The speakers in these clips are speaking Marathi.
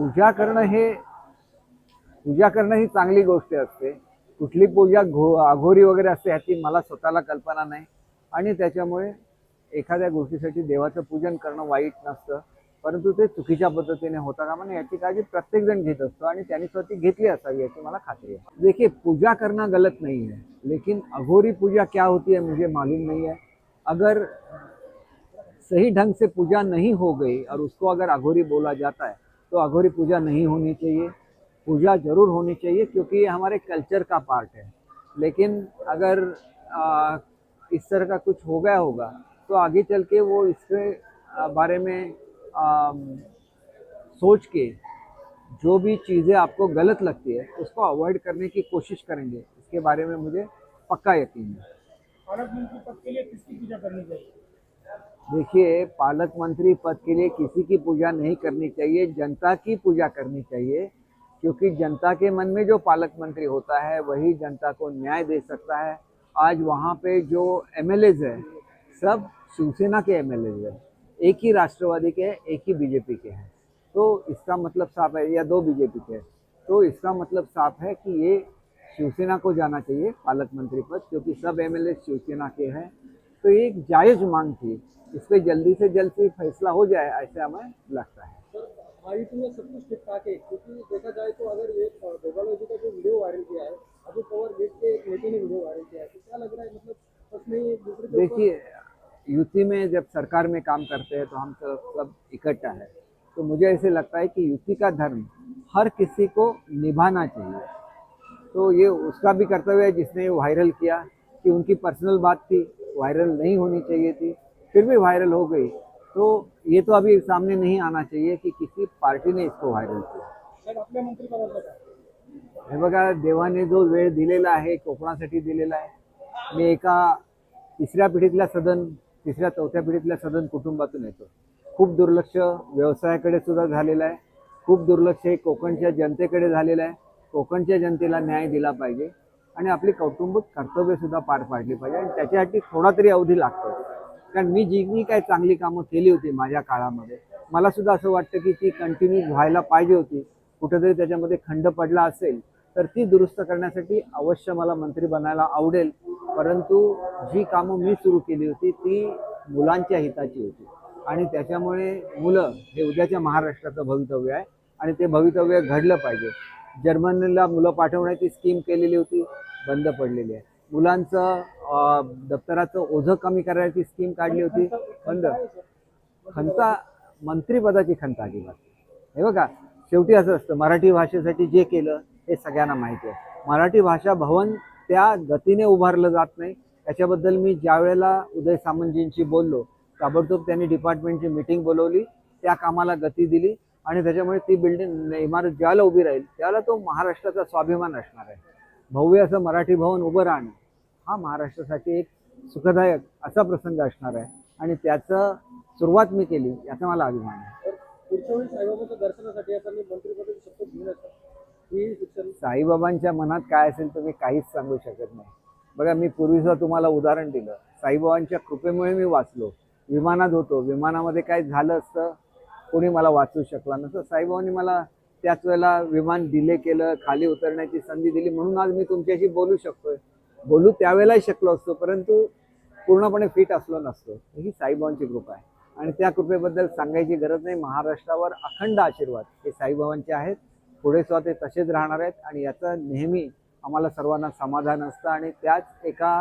पूजा करणं हे पूजा करणं ही चांगली गोष्ट असते. कुठली पूजा घो अघोरी वगैरे असते ह्याची मला स्वतःला कल्पना नाही. आणि त्याच्यामुळे एखाद्या गोष्टीसाठी देवाचं पूजन करणं वाईट नसतं. परंतु ते चुकीच्या पद्धतीने होता का म्हणजे याची काळजी प्रत्येक जण घेत असतो आणि त्यांनी स्वतः घेतली असावी याची मला खात्री आहे. देखिए पूजा करणं गलत नाही आहे. लेकिन अघोरी पूजा क्या होती है मुझे मालूम नहीं है अगर सही ढंग से पूजा नहीं हो गई और उसको अगर अघोरी बोला जाता है तो अघोरी पूजा नहीं होनी चाहिए। पूजा ज़रूर होनी चाहिए क्योंकि ये हमारे कल्चर का पार्ट है। लेकिन अगर आ, इस तरह का कुछ हो गया होगा तो आगे चल के वो इसके बारे में आ, सोच के जो भी चीज़ें आपको गलत लगती है उसको अवॉइड करने की कोशिश करेंगे। इसके बारे में मुझे पक्का यकीन है। के लिए किसकी पूजा करनी चाहिए? देखिए, पालक मंत्री पद के लिए किसी की पूजा नहीं करनी चाहिए, जनता की पूजा करनी चाहिए, क्योंकि जनता के मन में जो पालक मंत्री होता है, वही जनता को न्याय दे सकता है। आज वहाँ पे जो एम एल है, सब शिवसेना के एम एल है। एक ही राष्ट्रवादी के हैं, एक ही बीजेपी के हैं। तो इसका मतलब साफ़ है, या दो बीजेपी के तो इसका मतलब साफ़ है कि ये शिवसेना को जाना चाहिए, पालक मंत्री पद, क्योंकि सब एम शिवसेना के हैं। तो ये एक जायज़ मांग थी। इस पर जल्दी से जल्द से फैसला हो जाए ऐसा हमें लगता है। सर हाइट में सब कुछ ठीक ठाक है क्योंकि देखा जाए तो अगर ये गोपाल का जो वीडियो वायरल किया है अभी पवार गेट के एक नेता ने वीडियो वायरल किया है तो क्या लग रहा है मतलब उसमें देखिए यूपी में जब सरकार में काम करते हैं तो हम सब सब इकट्ठा है। तो मुझे ऐसे लगता है कि युति का धर्म हर किसी को निभाना चाहिए। तो ये उसका भी कर्तव्य है जिसने वायरल किया कि उनकी पर्सनल बात थी वायरल नहीं होनी चाहिए थी। फिर भी वायरल हो गई। तो ये तो अभी सामने नहीं आना चाहिए कि किसी पार्टी ने इसको वायरल किया। हे बघा देवाने जो वेळ दिलेला आहे कोकणासाठी दिलेला आहे मी एका तिसऱ्या पिढीतल्या सदन तिसऱ्या चौथ्या पिढीतल्या सदन कुटुंबातून येतो खूप दुर्लक्ष व्यवसायाकडे सुद्धा झालेलं आहे. खूप दुर्लक्ष हे कोकणच्या जनतेकडे झालेलं आहे. कोकणच्या जनतेला न्याय दिला पाहिजे आणि आपली कौटुंबिक कर्तव्य सुद्धा पार पाडली पाहिजे आणि त्याच्यासाठी थोडा तरी अवधी लागतो कारण मी जी मी काही चांगली कामं केली होती माझ्या काळामध्ये मला सुद्धा असं वाटतं की ती कंटिन्यू व्हायला पाहिजे होती. कुठेतरी त्याच्यामध्ये खंड पडला असेल तर ती दुरुस्त करण्यासाठी अवश्य मला मंत्री बनायला आवडेल. परंतु जी कामं मी सुरू केली होती ती मुलांच्या हिताची होती. आणि त्याच्यामुळे मुलं हे उद्याच्या महाराष्ट्राचं भवितव्य आहे आणि ते भवितव्य घडलं पाहिजे. जर्मनीला मुलं पाठवण्याची स्कीम केलेली होती बंद पडलेली आहे. मुलांचं दप्तराचं ओझं कमी करायची स्कीम काढली होती. बंद खंता मंत्रीपदाची खंत अजिबात. हे बघा शेवटी असं असतं मराठी भाषेसाठी जे केलं हे सगळ्यांना माहिती आहे. मराठी भाषा भवन त्या गतीने उभारलं जात नाही. त्याच्याबद्दल मी ज्या वेळेला उदय सामंतजींशी बोललो ताबडतोब त्यांनी डिपार्टमेंटची मिटिंग बोलवली त्या कामाला गती दिली आणि त्याच्यामुळे ती बिल्डिंग इमारत ज्याला उभी राहील त्याला तो महाराष्ट्राचा स्वाभिमान असणार आहे. भव्य असं मराठी भवन उभं राहणं हा महाराष्ट्रासाठी एक सुखदायक असा प्रसंग असणार आहे. आणि त्याचं सुरुवात मी केली याचा मला अभिमान आहे. साईबाबांच्या मनात काय असेल तर मी काहीच सांगू शकत नाही. बघा मी पूर्वीचं तुम्हाला उदाहरण दिलं. साईबाबांच्या कृपेमुळे मी वाचलो. विमानात होतो. विमानामध्ये काय झालं असतं कोणी मला वाचू शकला नसतं. साईबाबांनी मला त्याच वेळेला विमान डिले केलं खाली उतरण्याची संधी दिली. म्हणून आज मी तुमच्याशी बोलू शकतोय. बोलू त्यावेळेलाही शकलो असतो परंतु पूर्णपणे फिट असलो नसतो. ही साईबाबांची कृपा आहे. आणि त्या कृपेबद्दल सांगायची गरज नाही. महाराष्ट्रावर अखंड आशीर्वाद हे साईबाबांचे आहेत. पुढे सुद्धा ते तसेच राहणार आहेत आणि याचं नेहमी आम्हाला सर्वांना समाधान असतं. आणि त्याच एका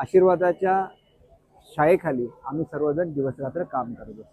आशीर्वादाच्या शाळेखाली आम्ही सर्वजण दिवसरात्र काम करत असतो.